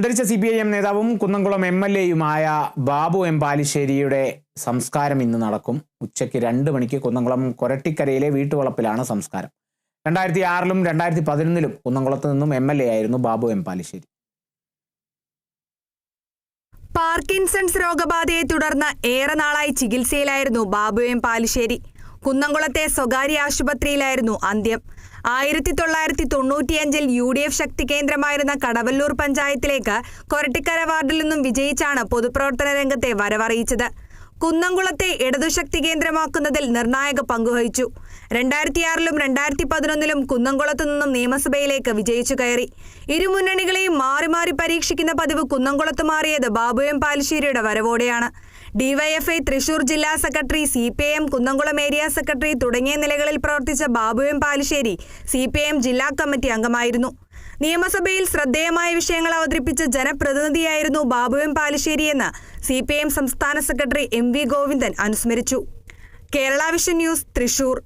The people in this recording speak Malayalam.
അന്തരിച്ച സി പി ഐ എം നേതാവും കുന്നംകുളം എം എൽ എയുമായ ബാബു എം പാലിശ്ശേരിയുടെ സംസ്കാരം ഇന്ന് നടക്കും. ഉച്ചയ്ക്ക് രണ്ട് മണിക്ക് കുന്നംകുളം കൊരട്ടിക്കരയിലെ വീട്ടുവളപ്പിലാണ് സംസ്കാരം. രണ്ടായിരത്തി ആറിലും രണ്ടായിരത്തി പതിനൊന്നിലും കുന്നംകുളത്ത് നിന്നും എം എൽ എ ആയിരുന്നു ബാബു എം പാലിശ്ശേരി. പാർക്കിൻസൺസ് രോഗബാധയെ തുടർന്ന് ഏറെ നാളായി ചികിത്സയിലായിരുന്നു ബാബു എം പാലിശ്ശേരി. കുന്നംകുളത്തെ സ്വകാര്യ ആശുപത്രിയിലായിരുന്നു അന്ത്യം. ആയിരത്തി തൊള്ളായിരത്തി തൊണ്ണൂറ്റിയഞ്ചിൽ യു ഡി എഫ് ശക്തി കേന്ദ്രമായിരുന്ന കടവല്ലൂർ പഞ്ചായത്തിലേക്ക് കൊരട്ടിക്കര വാർഡിൽ നിന്നും വിജയിച്ചാണ് പൊതുപ്രവർത്തന രംഗത്തെ വരവറിയിച്ചത്. കുന്നംകുളത്തെ ഇടതുശക്തി കേന്ദ്രമാക്കുന്നതിൽ നിർണായക പങ്കുവഹിച്ചു. രണ്ടായിരത്തിയാറിലും രണ്ടായിരത്തി പതിനൊന്നിലും കുന്നംകുളത്തു നിന്നും നിയമസഭയിലേക്ക് വിജയിച്ചു കയറി. ഇരുമുന്നണികളെയും മാറി മാറി പരീക്ഷിക്കുന്ന പതിവ് കുന്നംകുളത്ത് മാറിയത് ബാബു എം പാലശ്ശേരിയുടെ വരവോടെയാണ്. ഡിവൈഎഫ്ഐ തൃശൂർ ജില്ലാ secretary C P M Kunnamkulam area secretary തുടങ്ങിയ നിലകളിൽ പ്രവർത്തിച്ച Babu M Palassery C P M ജില്ലാ കമ്മിറ്റി അംഗമായിരുന്നു. നിയമസഭയിൽ ശ്രദ്ധേയമായ വിഷയങ്ങൾ അവതരിപ്പിച്ച ജനപ്രതിനിധിയായിരുന്നു ബാബു എം പാലിശ്ശേരിയെന്ന് സി പി ഐ എം സംസ്ഥാന സെക്രട്ടറി എം വി ഗോവിന്ദൻ അനുസ്മരിച്ചു. Kerala vision news Thrissur.